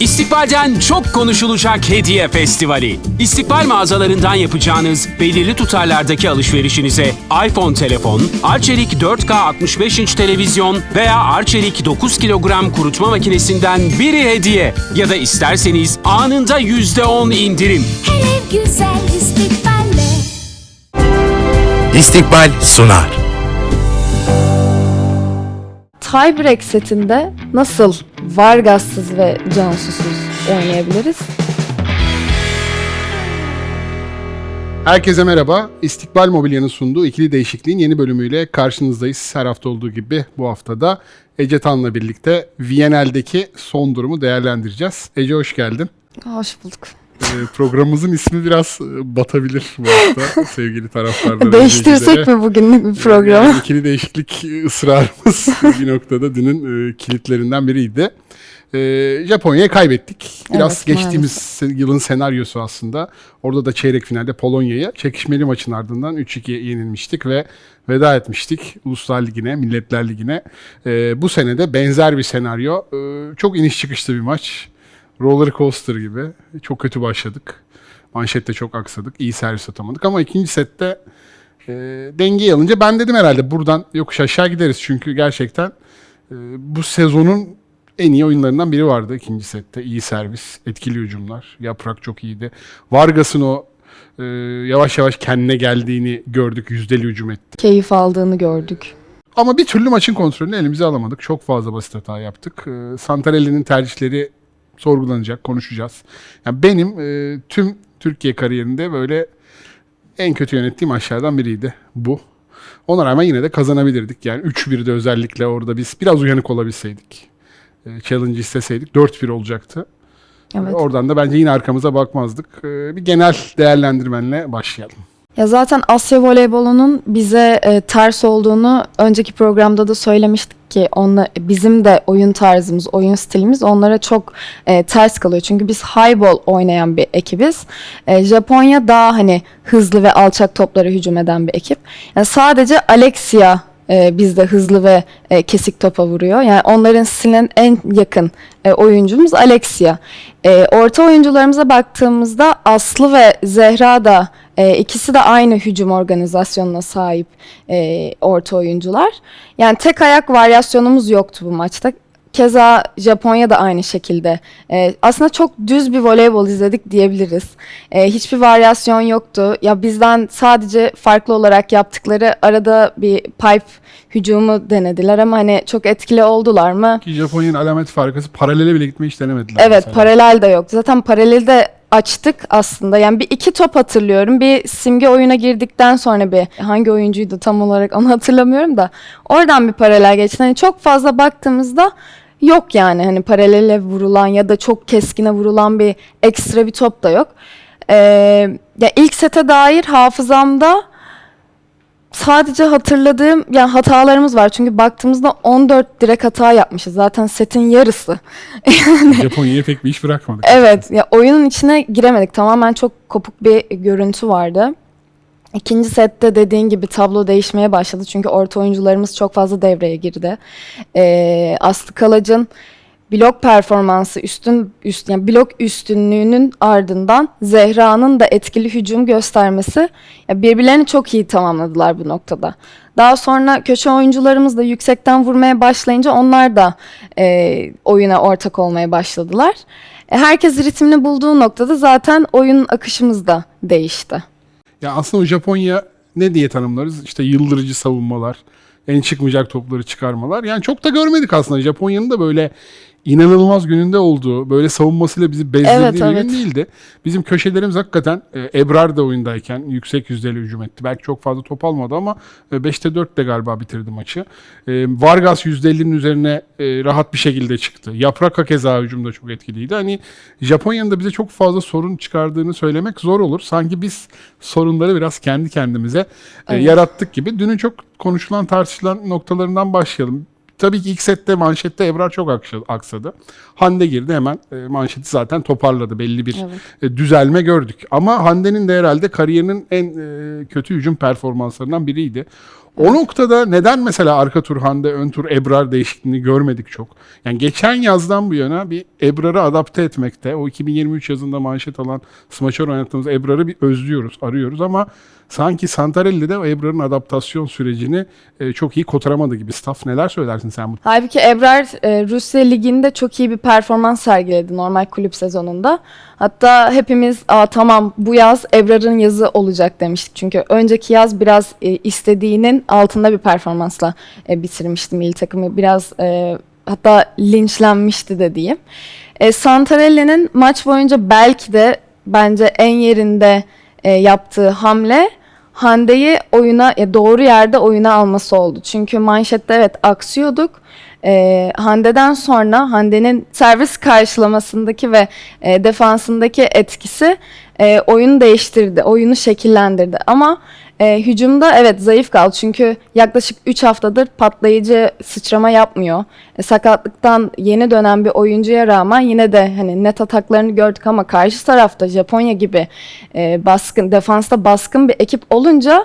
İstikbal'den çok konuşulacak hediye festivali. İstikbal mağazalarından yapacağınız belirli tutarlardaki alışverişinize iPhone telefon, Arçelik 4K 65 inç televizyon veya Arçelik 9 kilogram kurutma makinesinden biri hediye. Ya da isterseniz anında %10 indirim. Hele güzel istikballe İstikbal sunar. Tiebreak setinde nasıl Vargas'sız ve Cansu'suz oynayabiliriz? Herkese merhaba. İstikbal Mobilya'nın sunduğu ikili değişikliğin yeni bölümüyle karşınızdayız. Her hafta olduğu gibi bu haftada Ece Tan'la birlikte Viyanel'deki son durumu değerlendireceğiz. Ece hoş geldin. Hoş bulduk. Ee, programımızın ismi biraz e, batabilir bu hafta sevgili taraftarlar. Değiştirsek mi bugünlük bir programı? Yani ikili değişiklik ısrarımız bir noktada dünün e, kilitlerinden biriydi. E, Japonya'yı kaybettik. Biraz Evet, geçtiğimiz se- yılın senaryosu aslında. Orada da çeyrek finalde Polonya'ya çekişmeli maçın ardından 3-2 yenilmiştik ve veda etmiştik Uluslar Ligi'ne, Milletler Ligi'ne. Bu sene de benzer bir senaryo. Çok iniş çıkışlı bir maç. Roller coaster gibi. Çok kötü başladık. Manşette çok aksadık. İyi servis atamadık ama ikinci sette e, dengeyi alınca ben dedim herhalde buradan yokuş aşağı gideriz. Çünkü gerçekten e, bu sezonun en iyi oyunlarından biri vardı ikinci sette. İyi servis, etkili hücumlar. Yaprak çok iyiydi. Vargas'ın o e, yavaş yavaş kendine geldiğini gördük. Yüzdeli hücum etti. Keyif aldığını gördük. Ama bir türlü maçın kontrolünü elimize alamadık. Çok fazla basit hata yaptık. E, Santarelli'nin tercihleri sorgulanacak, konuşacağız. Yani benim e, tüm Türkiye kariyerinde böyle en kötü yönettiğim maçlardan biriydi bu. Ona rağmen yine de kazanabilirdik. Yani 3-1'de özellikle orada biz biraz uyanık olabilseydik. E, challenge isteseydik 4-1 olacaktı. Evet. Oradan da bence yine arkamıza bakmazdık. E, bir genel değerlendirmenle başlayalım. Ya zaten Asya voleybolunun bize e, ters olduğunu önceki programda da söylemiştik ki onla, bizim de oyun tarzımız, oyun stilimiz onlara çok e, ters kalıyor. Çünkü biz highball oynayan bir ekibiz. E, Japonya daha hani hızlı ve alçak toplara hücum eden bir ekip. Yani sadece Alexia e, bizde hızlı ve e, kesik topa vuruyor. Yani onların stiline en yakın e, oyuncumuz Alexia. E, orta oyuncularımıza baktığımızda Aslı ve Zehra da e, ikisi de aynı hücum organizasyonuna sahip e, orta oyuncular. Yani tek ayak varyasyonumuz yoktu bu maçta. Keza Japonya da aynı şekilde. E, aslında çok düz bir voleybol izledik diyebiliriz. E, hiçbir varyasyon yoktu. Ya bizden sadece farklı olarak yaptıkları arada bir pipe hücumu denediler ama hani çok etkili oldular mı? Ki Japonya'nın alamet farkası paralele bile gitmeyi hiç denemediler. Evet mesela. paralel de yoktu. Zaten paralelde açtık aslında. Yani bir iki top hatırlıyorum. Bir simge oyuna girdikten sonra bir hangi oyuncuydu tam olarak onu hatırlamıyorum da oradan bir paralel geçti. Hani çok fazla baktığımızda yok yani hani paralele vurulan ya da çok keskine vurulan bir ekstra bir top da yok. Ee, ya ilk sete dair hafızamda sadece hatırladığım yani hatalarımız var. Çünkü baktığımızda 14 direkt hata yapmışız. Zaten setin yarısı. Japonya'ya pek bir iş bırakmadık. Evet, ya oyunun içine giremedik. Tamamen çok kopuk bir görüntü vardı. İkinci sette dediğin gibi tablo değişmeye başladı. Çünkü orta oyuncularımız çok fazla devreye girdi. Ee, Aslı Kalac'ın blok performansı üstün üst yani blok üstünlüğünün ardından Zehra'nın da etkili hücum göstermesi ya birbirlerini çok iyi tamamladılar bu noktada. Daha sonra köşe oyuncularımız da yüksekten vurmaya başlayınca onlar da e, oyuna ortak olmaya başladılar. E, herkes ritmini bulduğu noktada zaten oyun akışımız da değişti. Ya aslında o Japonya ne diye tanımlarız? İşte yıldırıcı savunmalar, en çıkmayacak topları çıkarmalar. Yani çok da görmedik aslında. Japonya'nın da böyle inanılmaz gününde olduğu, böyle savunmasıyla bizi bezdirdiği Evet, bir gün evet. değildi. Bizim köşelerimiz hakikaten e, Ebrar da oyundayken yüksek yüzdeli hücum etti. Belki çok fazla top almadı ama e, 5'te 4 de galiba bitirdi maçı. E, Vargas %50'nin üzerine e, rahat bir şekilde çıktı. Yaprak hakeza hücumda çok etkiliydi. Hani Japonya'nın da bize çok fazla sorun çıkardığını söylemek zor olur. Sanki biz sorunları biraz kendi kendimize e, Evet. yarattık gibi. Dünün çok konuşulan tartışılan noktalarından başlayalım. Tabii ki ilk sette manşette Ebrar çok aksa- aksadı. Hande girdi hemen e, manşeti zaten toparladı. Belli bir Evet. e, düzelme gördük. Ama Hande'nin de herhalde kariyerinin en e, kötü hücum performanslarından biriydi. O noktada neden mesela arka tur Hande, ön tur Ebrar değişikliğini görmedik çok? Yani geçen yazdan bu yana bir Ebrar'ı adapte etmekte, o 2023 yazında manşet alan smaçör oynattığımız Ebrar'ı bir özlüyoruz, arıyoruz ama sanki Santarelli de Ebrar'ın adaptasyon sürecini e, çok iyi kotaramadı gibi. Staff neler söylersin sen bu? Halbuki Ebrar e, Rusya Ligi'nde çok iyi bir performans sergiledi normal kulüp sezonunda. Hatta hepimiz Aa, tamam bu yaz Ebrar'ın yazı olacak demiştik. Çünkü önceki yaz biraz e, istediğinin altında bir performansla e, bitirmişti milli takımı. Biraz e, hatta linçlenmişti de diyeyim. E, Santarelli'nin maç boyunca belki de bence en yerinde e, yaptığı hamle Hande'yi oyuna ya doğru yerde oyuna alması oldu. Çünkü manşette evet aksıyorduk. Ee, Hande'den sonra Hande'nin servis karşılamasındaki ve e, defansındaki etkisi e, oyunu değiştirdi, oyunu şekillendirdi. Ama e, hücumda evet zayıf kaldı çünkü yaklaşık 3 haftadır patlayıcı sıçrama yapmıyor. E, sakatlıktan yeni dönen bir oyuncuya rağmen yine de hani net ataklarını gördük ama karşı tarafta Japonya gibi e, baskın defansta baskın bir ekip olunca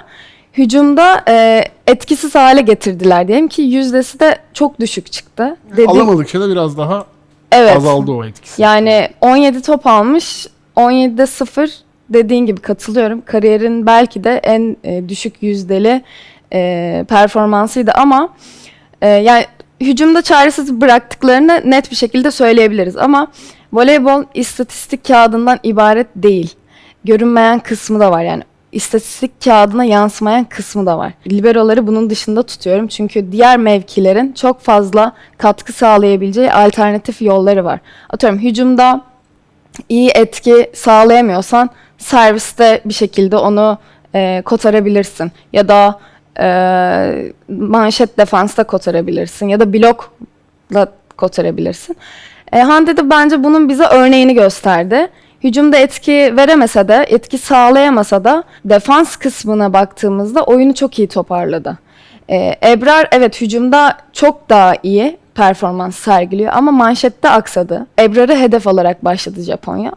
hücumda e, etkisiz hale getirdiler diyelim ki yüzdesi de çok düşük çıktı. Dediğim- Alamadıkça da biraz daha evet. azaldı o etkisi. Yani 17 top almış, 17'de 0 dediğin gibi katılıyorum. Kariyerin belki de en e, düşük yüzdeli e, performansıydı ama e, yani hücumda çaresiz bıraktıklarını net bir şekilde söyleyebiliriz ama voleybol istatistik kağıdından ibaret değil. Görünmeyen kısmı da var yani istatistik kağıdına yansımayan kısmı da var. Liberoları bunun dışında tutuyorum çünkü diğer mevkilerin çok fazla katkı sağlayabileceği alternatif yolları var. Atıyorum hücumda iyi etki sağlayamıyorsan serviste bir şekilde onu e, kotarabilirsin ya da e, manşet defansta kotarabilirsin ya da blokla kotarabilirsin. E, Hande de bence bunun bize örneğini gösterdi. Hücumda etki veremese de, etki sağlayamasa da defans kısmına baktığımızda oyunu çok iyi toparladı. E, Ebrar evet hücumda çok daha iyi performans sergiliyor ama manşette aksadı. Ebrar'ı hedef alarak başladı Japonya.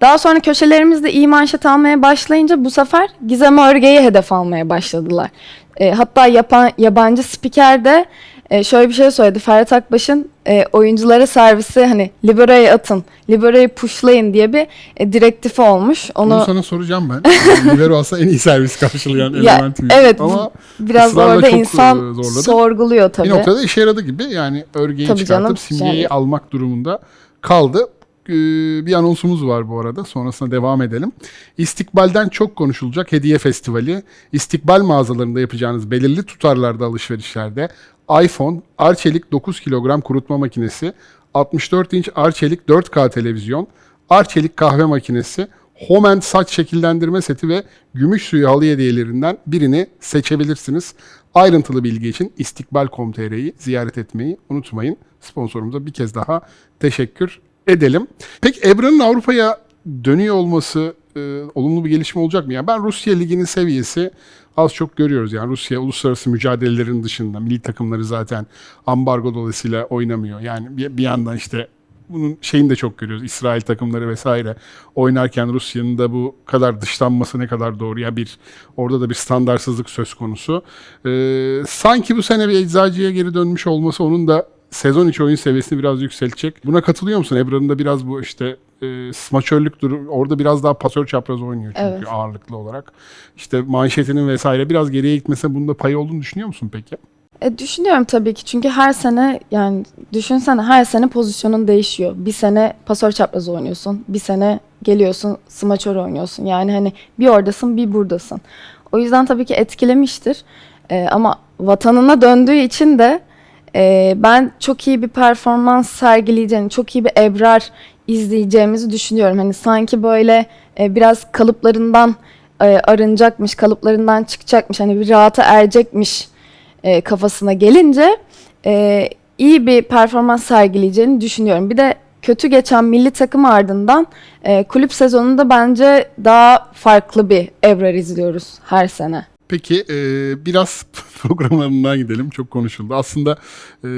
Daha sonra köşelerimizde iyi manşet almaya başlayınca bu sefer Gizem Örge'yi hedef almaya başladılar. E, hatta yapan, yabancı spiker de e, şöyle bir şey söyledi. Ferhat Akbaş'ın e, oyunculara servisi hani libero'ya atın, libero'yu pushlayın diye bir e, direktifi olmuş. Bunu Onu sana soracağım ben. Yani Libero aslında en iyi servis karşılayan Ya, element. bir- evet, Ama biraz orada çok, insan e, zorladı. sorguluyor tabii. bir noktada işe yaradı gibi. Yani örgeyi Tabii çıkartıp canım, simgeyi yani- almak durumunda kaldı. Ee, bir anonsumuz var bu arada. Sonrasında devam edelim. İstikbalden çok konuşulacak Hediye Festivali. İstikbal mağazalarında yapacağınız belirli tutarlarda alışverişlerde iPhone, Arçelik 9 kilogram kurutma makinesi, 64 inç Arçelik 4K televizyon, Arçelik kahve makinesi, Homen saç şekillendirme seti ve gümüş suyu halı hediyelerinden birini seçebilirsiniz. Ayrıntılı bilgi için istikbal.com.tr'yi ziyaret etmeyi unutmayın. Sponsorumuza bir kez daha teşekkür edelim. Peki Ebra'nın Avrupa'ya dönüyor olması e, olumlu bir gelişme olacak mı? Yani ben Rusya Ligi'nin seviyesi az çok görüyoruz. Yani Rusya uluslararası mücadelelerin dışında milli takımları zaten ambargo dolayısıyla oynamıyor. Yani bir, bir yandan işte bunun şeyini de çok görüyoruz. İsrail takımları vesaire oynarken Rusya'nın da bu kadar dışlanması ne kadar doğru ya bir orada da bir standartsızlık söz konusu. Ee, sanki bu sene bir eczacıya geri dönmüş olması onun da sezon içi oyun seviyesini biraz yükseltecek. Buna katılıyor musun? Ebrar'ın da biraz bu işte e, smaçörlük durum orada biraz daha pasör çapraz oynuyor çünkü Evet. ağırlıklı olarak. İşte manşetinin vesaire biraz geriye gitmesine bunda payı olduğunu düşünüyor musun peki? E, düşünüyorum tabii ki çünkü her sene yani düşünsene her sene pozisyonun değişiyor. Bir sene pasör çapraz oynuyorsun, bir sene geliyorsun smaçör oynuyorsun. Yani hani bir oradasın bir buradasın. O yüzden tabii ki etkilemiştir. E, ama vatanına döndüğü için de e, ben çok iyi bir performans sergileyeceğini, çok iyi bir Ebrar izleyeceğimizi düşünüyorum. Hani sanki böyle e, biraz kalıplarından e, arınacakmış, kalıplarından çıkacakmış, hani bir rahata erecekmiş e, kafasına gelince e, iyi bir performans sergileyeceğini düşünüyorum. Bir de kötü geçen milli takım ardından e, kulüp sezonunda bence daha farklı bir Ebrar izliyoruz her sene. Peki e, biraz programlarından gidelim. Çok konuşuldu. Aslında e,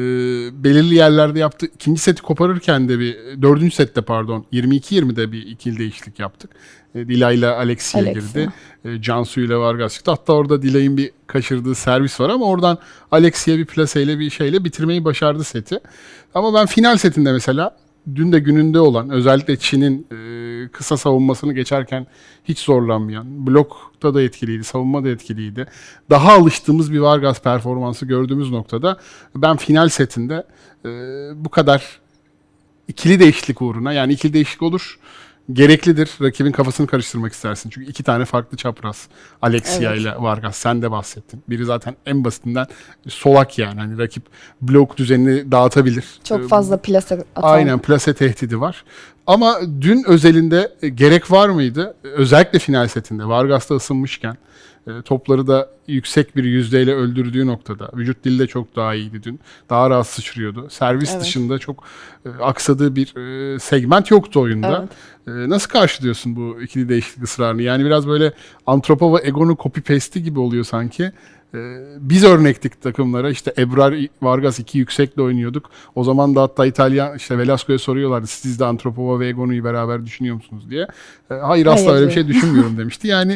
belirli yerlerde yaptı. İkinci seti koparırken de bir dördüncü sette pardon 22-20'de bir ikili değişiklik yaptık. E, Dila ile Alexia Alexia. girdi. E, Cansu ile Vargas çıktı. Hatta orada Dila'nın bir kaçırdığı servis var ama oradan Alexia bir plaseyle bir şeyle bitirmeyi başardı seti. Ama ben final setinde mesela dün de gününde olan özellikle Çin'in e, kısa savunmasını geçerken hiç zorlanmayan, blokta da etkiliydi, savunma da etkiliydi. Daha alıştığımız bir Vargas performansı gördüğümüz noktada ben final setinde e, bu kadar ikili değişiklik uğruna yani ikili değişiklik olur gereklidir. Rakibin kafasını karıştırmak istersin. Çünkü iki tane farklı çapraz. Alexia Evet. ile Vargas. Sen de bahsettin. Biri zaten en basitinden solak yani. Hani rakip blok düzenini dağıtabilir. Çok Ee, fazla plase atan. Aynen plase tehdidi var. Ama dün özelinde e, gerek var mıydı? Özellikle final setinde Vargas'ta ısınmışken e, topları da yüksek bir yüzdeyle öldürdüğü noktada vücut dili de çok daha iyiydi dün. Daha rahat sıçrıyordu. Servis Evet. dışında çok e, aksadığı bir segment yoktu oyunda. Evet. E, nasıl karşılıyorsun bu ikili değişiklik ısrarını? Yani biraz böyle Antropova Egon'un copy paste'i gibi oluyor sanki. Ee, biz örnektik takımlara. İşte Ebrar Vargas iki yüksekle oynuyorduk. O zaman da hatta İtalyan işte Velasco'ya soruyorlardı. Siz de Antropova ve Egon'u beraber düşünüyor musunuz diye. Ee, hayır asla Hayır öyle bir şey düşünmüyorum demişti. Yani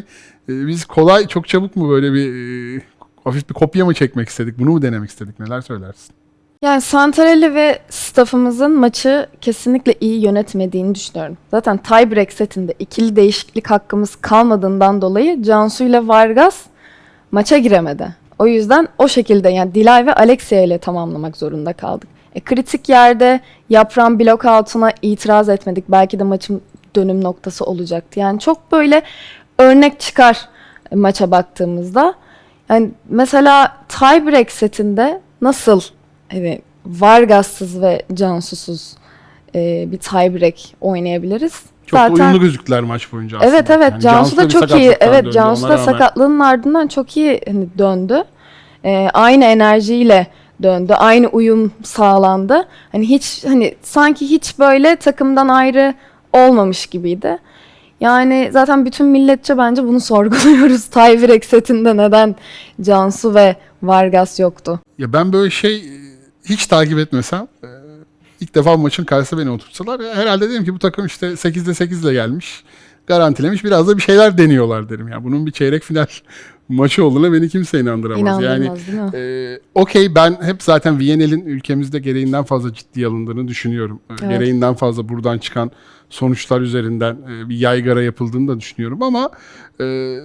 e, biz kolay çok çabuk mu böyle bir e, hafif bir kopya mı çekmek istedik? Bunu mu denemek istedik? Neler söylersin? Yani Santarelli ve staffımızın maçı kesinlikle iyi yönetmediğini düşünüyorum. Zaten tiebreak setinde ikili değişiklik hakkımız kalmadığından dolayı Cansu ile Vargas maça giremedi. O yüzden o şekilde yani Dilay ve Alexia ile tamamlamak zorunda kaldık. E, kritik yerde yapran blok altına itiraz etmedik. Belki de maçın dönüm noktası olacaktı. Yani çok böyle örnek çıkar maça baktığımızda. Yani mesela tiebreak setinde nasıl hani Vargas'sız ve Cansu'suz e, bir tiebreak oynayabiliriz? Çok da uyumlu gözüktüler maç boyunca aslında. Evet evet Yani Cansu da bir çok iyi. Evet döndü, Cansu da rağmen. sakatlığının ardından çok iyi hani döndü. Ee, aynı enerjiyle döndü. Aynı uyum sağlandı. Hani hiç hani sanki hiç böyle takımdan ayrı olmamış gibiydi. Yani zaten bütün milletçe bence bunu sorguluyoruz. Tiebreak setinde neden Cansu ve Vargas yoktu? Ya ben böyle şey e, hiç takip etmesem e, ilk defa maçın karşısına beni oturtsalar ya herhalde dedim ki bu takım işte 8'de 8 ile gelmiş. Garantilemiş. Biraz da bir şeyler deniyorlar derim. Ya bunun bir çeyrek final maçı olduğuna beni kimse inandıramaz. İnandırmaz yani e, okey ben hep zaten Viyanel'in ülkemizde gereğinden fazla ciddiye alındığını düşünüyorum. E, Evet. Gereğinden fazla buradan çıkan sonuçlar üzerinden e, bir yaygara yapıldığını da düşünüyorum ama e,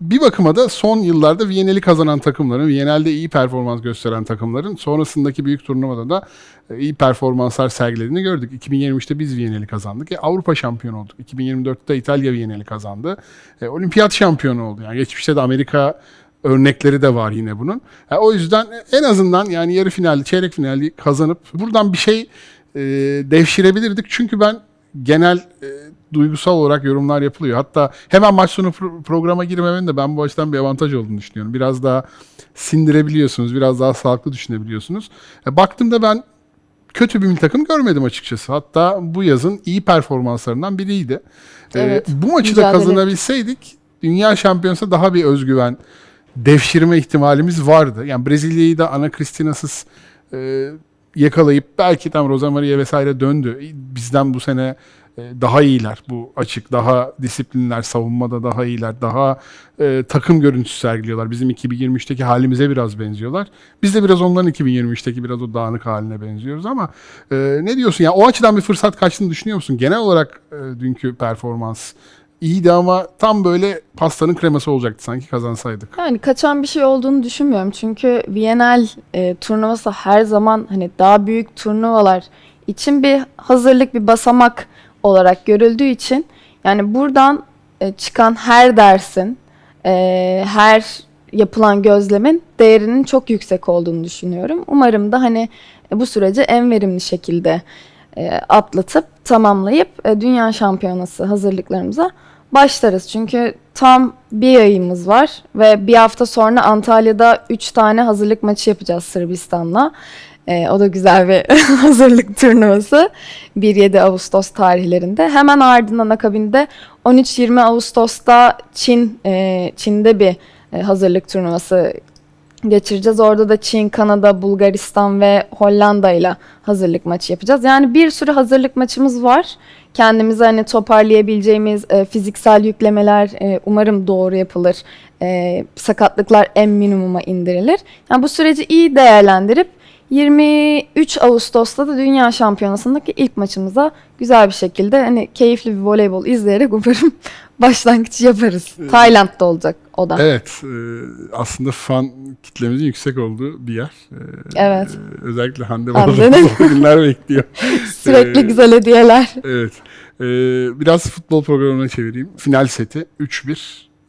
bir bakıma da son yıllarda Viyanel'i kazanan takımların, Viyanel'de iyi performans gösteren takımların sonrasındaki büyük turnuvada da e, iyi performanslar sergilediğini gördük. 2023'te biz Viyanel'i kazandık. E, Avrupa şampiyonu olduk. 2024'te İtalya Viyanel'i kazandı. E, olimpiyat şampiyonu oldu. Yani geçmişte de Amerika örnekleri de var yine bunun. E, o yüzden en azından yani yarı finali, çeyrek finali kazanıp buradan bir şey e, devşirebilirdik. Çünkü ben genel e, duygusal olarak yorumlar yapılıyor. Hatta hemen maç sonu pro- programa girmemenin de ben bu açıdan bir avantaj olduğunu düşünüyorum. Biraz daha sindirebiliyorsunuz, biraz daha sağlıklı düşünebiliyorsunuz. E, baktığımda ben kötü bir takım görmedim açıkçası. Hatta bu yazın iyi performanslarından biriydi. E, Evet, bu maçı da kazanabilseydik dünya şampiyonası daha bir özgüven devşirme ihtimalimiz vardı. Yani Brezilya'yı da Ana Cristina'sız e, yakalayıp belki tam Rosa Maria vesaire döndü. Bizden bu sene e, daha iyiler bu açık. Daha disiplinler, savunmada daha iyiler. Daha e, takım görüntüsü sergiliyorlar. Bizim 2023'teki halimize biraz benziyorlar. Biz de biraz onların 2023'teki biraz o dağınık haline benziyoruz ama e, ne diyorsun? Yani o açıdan bir fırsat kaçtığını düşünüyor musun? Genel olarak e, dünkü performans iyiydi ama tam böyle pastanın kreması olacaktı sanki kazansaydık. Yani kaçan bir şey olduğunu düşünmüyorum. Çünkü Viyanel e, turnuvası her zaman hani daha büyük turnuvalar için bir hazırlık, bir basamak olarak görüldüğü için yani buradan e, çıkan her dersin, e, her yapılan gözlemin değerinin çok yüksek olduğunu düşünüyorum. Umarım da hani e, bu süreci en verimli şekilde e, atlatıp tamamlayıp e, dünya şampiyonası hazırlıklarımıza başlarız. Çünkü tam bir ayımız var ve bir hafta sonra Antalya'da 3 tane hazırlık maçı yapacağız Sırbistan'la. E, o da güzel bir hazırlık turnuvası. 1-7 Ağustos tarihlerinde. Hemen ardından akabinde 13-20 Ağustos'ta Çin, e, Çin'de bir e, hazırlık turnuvası geçireceğiz. Orada da Çin, Kanada, Bulgaristan ve Hollanda ile hazırlık maçı yapacağız. Yani bir sürü hazırlık maçımız var. Kendimizi hani toparlayabileceğimiz e, fiziksel yüklemeler e, umarım doğru yapılır. E, sakatlıklar en minimuma indirilir. Yani bu süreci iyi değerlendirip 23 Ağustos'ta da Dünya Şampiyonası'ndaki ilk maçımıza güzel bir şekilde hani keyifli bir voleybol izleyerek umarım başlangıç yaparız. Tayland'da olacak o da. Evet, e, aslında fan kitlemizin yüksek olduğu bir yer. E, Evet. e, özellikle Hande zor günler bekliyor. Sürekli Ee, güzel hediyeler. Evet. E, biraz futbol programına çevireyim. Final seti 3-1.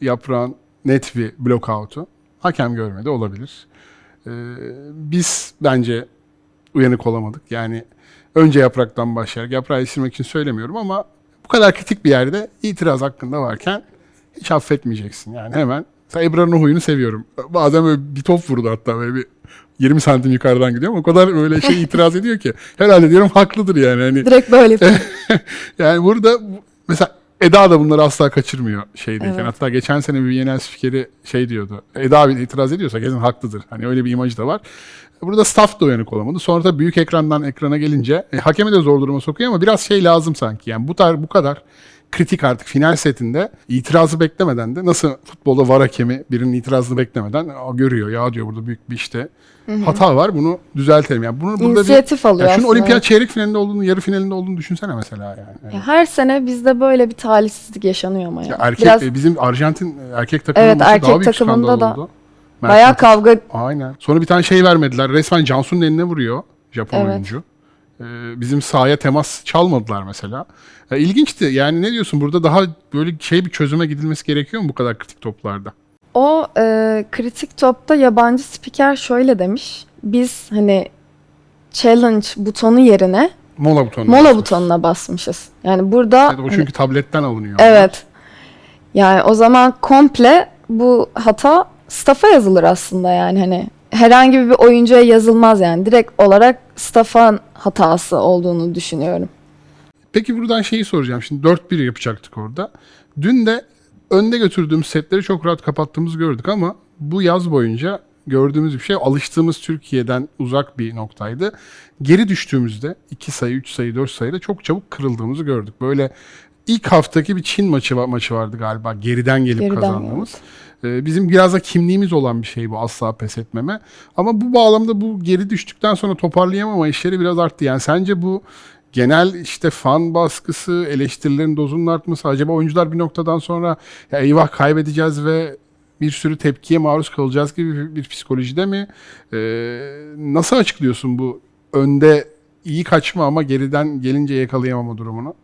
Yaprağın net bir blockout'u. Hakem görmedi olabilir. E, biz bence uyanık olamadık. Yani önce yapraktan başlayarak yaprağı esirmek için söylemiyorum ama bu kadar kritik bir yerde itiraz hakkında varken hiç affetmeyeceksin. Yani hemen Mesela Ebrar'ın o huyunu seviyorum. Bazen böyle bir top vurdu hatta böyle bir 20 santim yukarıdan gidiyor ama o kadar böyle şey itiraz ediyor ki. Herhalde diyorum haklıdır yani. Hani Direkt böyle yani burada bu- mesela Eda da bunları asla kaçırmıyor şeydeyken. Evet. Hatta geçen sene bir genel spikeri şey diyordu. Eda bile itiraz ediyorsa kesin haklıdır. Hani öyle bir imajı da var. Burada staff da uyanık olamadı. Sonra da büyük ekrandan ekrana gelince e, hakemi de zor duruma sokuyor ama biraz şey lazım sanki. Yani bu tar bu kadar kritik artık final setinde itirazı beklemeden de nasıl futbolda var hakemi birinin itirazını beklemeden "Aa, görüyor ya diyor burada büyük bir işte hata var bunu düzeltelim. Yani bunu burada İnisiyatif bir, alıyor ya şunun aslında. olimpiyat çeyrek finalinde olduğunu, yarı finalinde olduğunu düşünsene mesela yani. Ya Her sene bizde böyle bir talihsizlik yaşanıyor ama ya. Ya erkek Biraz e, bizim Arjantin erkek takımının Evet, erkek daha büyük takımında da oldu. bayağı Mertens- kavga Aynen. Sonra bir tane şey vermediler. Resmen Cansu'nun eline vuruyor Japon Evet. oyuncu. Ee, bizim sahaya temas çalmadılar mesela. Ee, ilginçti. Yani ne diyorsun burada daha böyle şey bir çözüme gidilmesi gerekiyor mu bu kadar kritik toplarda? O e, kritik topta yabancı spiker şöyle demiş. Biz hani challenge butonu yerine Mola butonu. mola butonuna basmışız. Yani burada Evet, o çünkü tabletten alınıyor. evet. Yani o zaman komple bu hata staff'a yazılır aslında yani hani herhangi bir oyuncuya yazılmaz yani direkt olarak staff'ın hatası olduğunu düşünüyorum. Peki buradan şeyi soracağım. Şimdi 4-1 yapacaktık orada. Dün de önde götürdüğümüz setleri çok rahat kapattığımızı gördük ama bu yaz boyunca gördüğümüz bir şey alıştığımız Türkiye'den uzak bir noktaydı. Geri düştüğümüzde 2 sayı, 3 sayı, 4 sayıda çok çabuk kırıldığımızı gördük. Böyle ilk haftaki bir Çin maçı maçı vardı galiba geriden gelip Geriden, kazandığımız. Ee, Bizim biraz da kimliğimiz olan bir şey bu asla pes etmeme. Ama bu bağlamda bu geri düştükten sonra toparlayamama işleri biraz arttı. Yani sence bu genel işte fan baskısı, eleştirilerin dozunun artması acaba oyuncular bir noktadan sonra ya eyvah kaybedeceğiz ve bir sürü tepkiye maruz kalacağız gibi bir, bir psikolojide mi? Ee, nasıl açıklıyorsun bu önde iyi kaçma ama geriden gelince yakalayamama durumunu?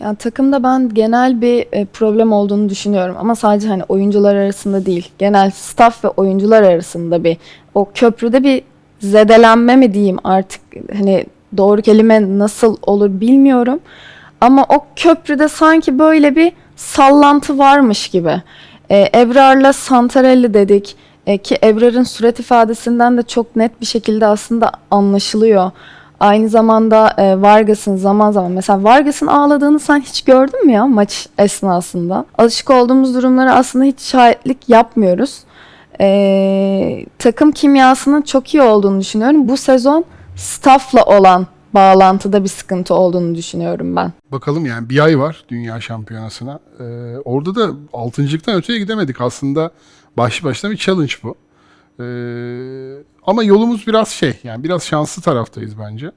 Yani takımda ben genel bir e, problem olduğunu düşünüyorum ama sadece hani oyuncular arasında değil. Genel staff ve oyuncular arasında bir o köprüde bir zedelenme mi diyeyim artık hani doğru kelime nasıl olur bilmiyorum. Ama o köprüde sanki böyle bir sallantı varmış gibi. E, Ebrar'la Santarelli dedik E, ki Ebrar'ın surat ifadesinden de çok net bir şekilde aslında anlaşılıyor. Aynı zamanda e, Vargas'ın zaman zaman mesela Vargas'ın ağladığını sen hiç gördün mü ya maç esnasında? Alışık olduğumuz durumlara aslında hiç şahitlik yapmıyoruz. E, takım kimyasının çok iyi olduğunu düşünüyorum. Bu sezon staff'la olan bağlantıda bir sıkıntı olduğunu düşünüyorum ben. Bakalım yani bir ay var Dünya Şampiyonası'na. Ee, orada da altıncılıktan öteye gidemedik. Aslında başlı başına bir challenge bu. Ee, ama yolumuz biraz şey yani biraz şanslı taraftayız bence.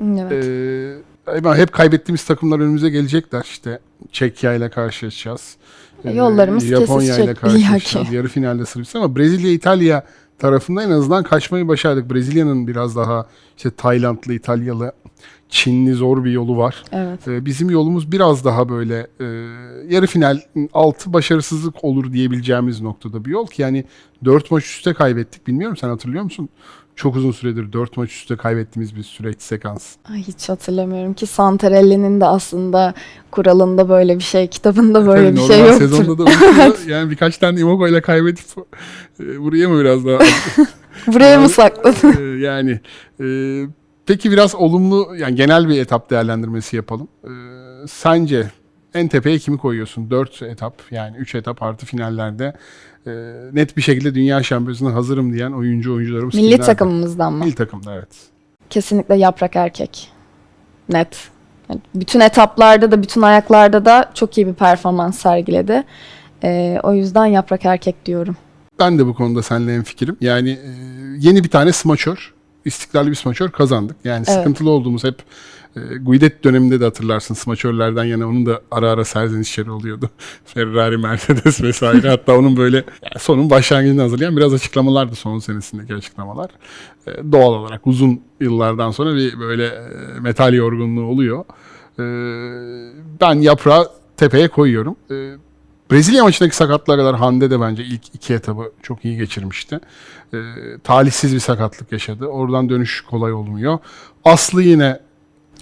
Evet. Ee, hep kaybettiğimiz takımlar önümüze gelecekler. İşte Çekya ile karşılaşacağız. Ee, Yollarımız Japonya ile karşılaşacağız. Yarı finalde Sırbistan ama Brezilya, İtalya tarafında en azından kaçmayı başardık. Brezilya'nın biraz daha işte Taylandlı, İtalyalı, Çinli zor bir yolu var. Evet. Ee, Bizim yolumuz biraz daha böyle e, yarı final altı başarısızlık olur diyebileceğimiz noktada bir yol ki yani 4 maç üstte kaybettik. Bilmiyorum sen hatırlıyor musun? Çok uzun süredir 4 maç üstte kaybettiğimiz bir süreç sekans. Ay hiç hatırlamıyorum ki Santarelli'nin de aslında kuralında böyle bir şey, kitabında böyle Tabii bir şey yoktur. Sezonda da unutuldu. yani birkaç tane Imogo ile kaybedip e, buraya mı biraz daha Buraya mı sakladın? Ee, yani e, peki biraz olumlu yani genel bir etap değerlendirmesi yapalım. Ee, sence en tepeye kimi koyuyorsun? 4 etap yani 3 etap artı finallerde e, net bir şekilde dünya şampiyonasına hazırım diyen oyuncu oyuncularımız Milli kimler? takımımızdan mı? Milli takımda evet. Kesinlikle yaprak erkek. Net. Yani bütün etaplarda da bütün ayaklarda da çok iyi bir performans sergiledi. Ee, o yüzden yaprak erkek diyorum. Ben de bu konuda seninle hemfikirim. Yani e, yeni bir tane smaçör, istikrarlı bir smaçör kazandık. Yani Evet. sıkıntılı olduğumuz hep e, Guidet döneminde de hatırlarsın smaçörlerden yana onun da ara ara serzenişleri oluyordu. Ferrari, Mercedes vesaire. Hatta onun böyle yani sonun başlangıcını hazırlayan biraz açıklamalardı son senesindeki açıklamalar. E, doğal olarak uzun yıllardan sonra bir böyle e, metal yorgunluğu oluyor. E, ben yaprağı tepeye koyuyorum. E, Brezilya maçındaki sakatlığa kadar Hande de bence ilk iki etabı çok iyi geçirmişti. E, talihsiz bir sakatlık yaşadı. Oradan dönüş kolay olmuyor. Aslı yine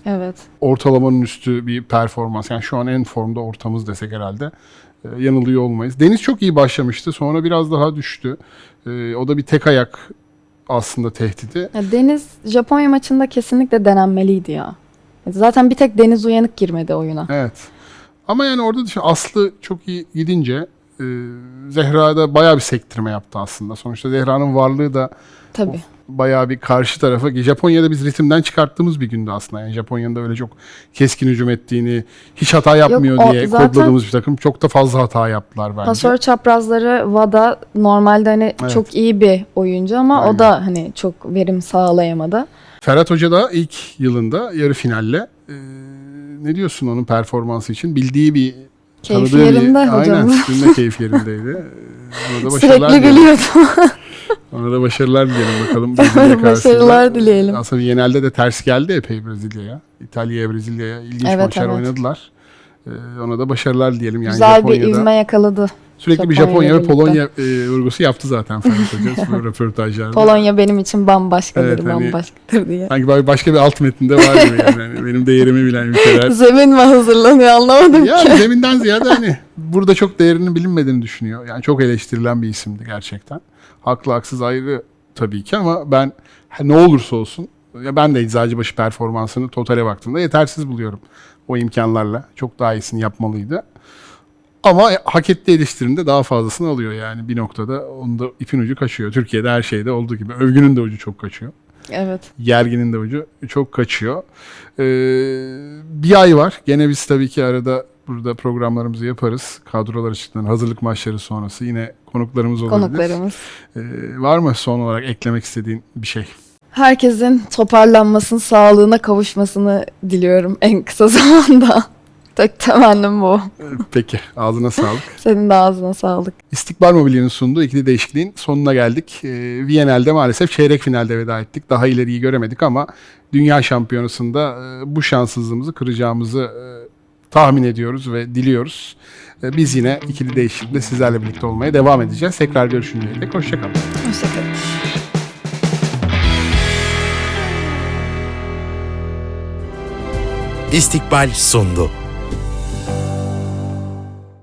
Evet. ortalamanın üstü bir performans. Yani şu an en formda ortamız desek herhalde. E, yanılıyor olmayız. Deniz çok iyi başlamıştı. Sonra biraz daha düştü. E, o da bir tek ayak aslında tehdidi. Ya Deniz Japonya maçında kesinlikle denenmeliydi ya. Zaten bir tek Deniz uyanık girmedi oyuna. Evet. Ama yani orada düşün, Aslı çok iyi gidince e, Zehra da bayağı bir sektirme yaptı aslında. Sonuçta Zehra'nın varlığı da Tabii. bayağı bir karşı tarafa. Japonya'da biz ritimden çıkarttığımız bir gündü aslında. Yani Japonya'nın da öyle çok keskin hücum ettiğini, hiç hata yapmıyor o diye zaten- kodladığımız bir takım. Çok da fazla hata yaptılar bence. Pasör çaprazları Vada normalde hani Evet. çok iyi bir oyuncu ama Aynen. o da hani çok verim sağlayamadı. Ferhat Hoca da ilk yılında yarı finalle e, ne diyorsun onun performansı için? Bildiği bir Keyfi tanıdığı bir- yerinde Aynen, sizin de keyif yerindeydi. Ona da başarılar Sürekli gülüyordu. Ona da başarılar dileyelim bakalım. Brezilya. Başarılar dileyelim. Aslında genelde de ters geldi epey Brezilya'ya. İtalya'ya, Brezilya'ya ilginç Evet, maçlar evet. oynadılar. Ee, ona da başarılar diyelim. Yani Güzel bir Japonya'da ivme yakaladı. Sürekli bir Japonya Japonya ve. Polonya e, vurgusu yaptı zaten Ferhat röportajlarda. Polonya benim için bambaşkadır, Evet, hani- bambaşkadır diye. Sanki başka bir alt metinde var gibi yani. Hani benim değerimi bilen ülkeler. Zemin mi hazırlanıyor anlamadım ki. yani zeminden ziyade hani burada çok değerinin bilinmediğini düşünüyor. Yani çok eleştirilen bir isimdi gerçekten. Haklı haksız ayrı tabii ki ama ben ne olursa olsun ya ben de Eczacıbaşı performansını totale baktığımda yetersiz buluyorum. O imkanlarla çok daha iyisini yapmalıydı. Ama hak ettiği eleştirinde daha fazlasını alıyor yani bir noktada onun da ipin ucu kaçıyor. Türkiye'de her şeyde olduğu gibi övgünün de ucu çok kaçıyor. Evet. Yerginin de ucu çok kaçıyor. Ee, bir ay var. Gene biz tabii ki arada burada programlarımızı yaparız. Kadrolar açısından hazırlık maçları sonrası yine konuklarımız olabilir. Konuklarımız. Ee, var mı son olarak eklemek istediğin bir şey? Herkesin toparlanmasını, sağlığına kavuşmasını diliyorum en kısa zamanda. Tek temennim bu. Peki ağzına sağlık. Senin de ağzına sağlık. İstikbal Mobilya'nın sunduğu ikili değişikliğin sonuna geldik. Viyanel'de maalesef çeyrek finalde veda ettik. Daha ileriyi göremedik ama Dünya Şampiyonası'nda e, bu şanssızlığımızı kıracağımızı e, tahmin ediyoruz ve diliyoruz. E, Biz yine ikili değişiklikle sizlerle birlikte olmaya devam edeceğiz. Tekrar görüşünceye dek hoşçakalın. Hoşçakalın. İstikbal sundu.